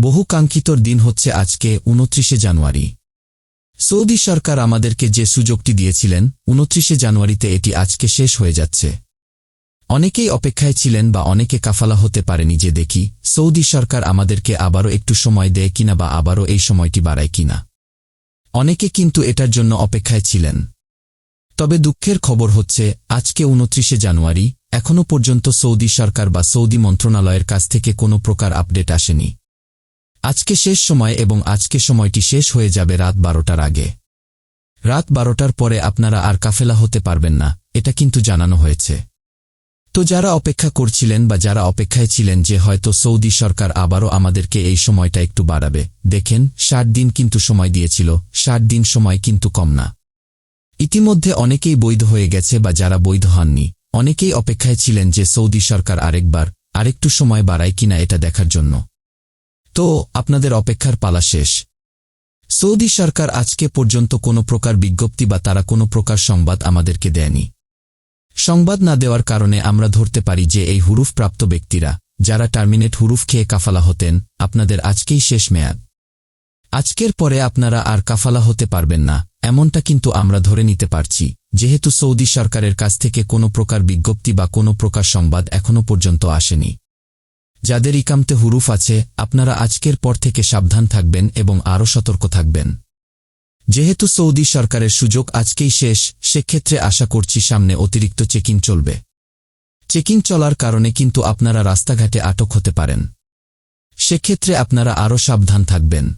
বহু কাঙ্ক্ষিতর দিন হচ্ছে আজকে, উনত্রিশে জানুয়ারি। সৌদি সরকার আমাদেরকে যে সুযোগটি দিয়েছিলেন, উনত্রিশে জানুয়ারিতে এটি আজকে শেষ হয়ে যাচ্ছে। অনেকেই অপেক্ষায় ছিলেন বা অনেকে কাফালা হতে পারেনি যে দেখি, সৌদি সরকার আমাদেরকে আবারও একটু সময় দেয় কিনা বা আবারও এই সময়টি বাড়ায় কিনা। অনেকে কিন্তু এটার জন্য অপেক্ষায় ছিলেন। তবে দুঃখের খবর হচ্ছে, আজকে উনত্রিশে জানুয়ারি, এখনও পর্যন্ত সৌদি সরকার বা সৌদি মন্ত্রণালয়ের কাছ থেকে কোনো প্রকার আপডেট আসেনি। আজকে শেষ সময় এবং আজকে সময়টি শেষ হয়ে যাবে রাত বারোটার আগে। রাত বারোটার পরে আপনারা আর কাফেলা হতে পারবেন না, এটা কিন্তু জানানো হয়েছে। তো যারা অপেক্ষা করছিলেন বা যারা অপেক্ষায় ছিলেন যে হয়তো সৌদি সরকার আবারও আমাদেরকে এই সময়টা একটু বাড়াবে, দেখেন, ষাট দিন কিন্তু সময় দিয়েছিল, ষাট দিন সময় কিন্তু কম না। ইতিমধ্যে অনেকেই বৈধ হয়ে গেছে বা যারা বৈধ হননি, অনেকেই অপেক্ষায় ছিলেন যে সৌদি সরকার আরেকবার, আরেকটু সময় বাড়ায় কিনা এটা দেখার জন্য। তো আপনাদের অপেক্ষার পালা শেষ। সৌদি সরকার আজকে পর্যন্ত কোনো প্রকার বিজ্ঞপ্তি বা তারা কোনো প্রকার সংবাদ আমাদেরকে দেয়নি। সংবাদ না দেওয়ার কারণে আমরা ধরতে পারি যে এই হুরুফপ্রাপ্ত ব্যক্তিরা, যারা টার্মিনেট হুরুফ খেয়ে কাফালা হতেন, আপনাদের আজকেই শেষ মেয়াদ। আজকের পরে আপনারা আর কাফালা হতে পারবেন না, এমনটা কিন্তু আমরা ধরে নিতে পারছি, যেহেতু সৌদি সরকারের কাছ থেকে কোনো প্রকার বিজ্ঞপ্তি বা কোনো প্রকার সংবাদ এখনও পর্যন্ত আসেনি। যাদের ইকামতে হুরুফ আছে, আপনারা আজকের পর থেকে সাবধান থাকবেন এবং আরও সতর্ক থাকবেন। যেহেতু সৌদি সরকারের সুযোগ আজকেই শেষ, সেক্ষেত্রে আশা করছি সামনে অতিরিক্ত চেকিং চলবে। চেকিং চলার কারণে কিন্তু আপনারা রাস্তাঘাটে আটক হতে পারেন। সেক্ষেত্রে আপনারা আরও সাবধান থাকবেন।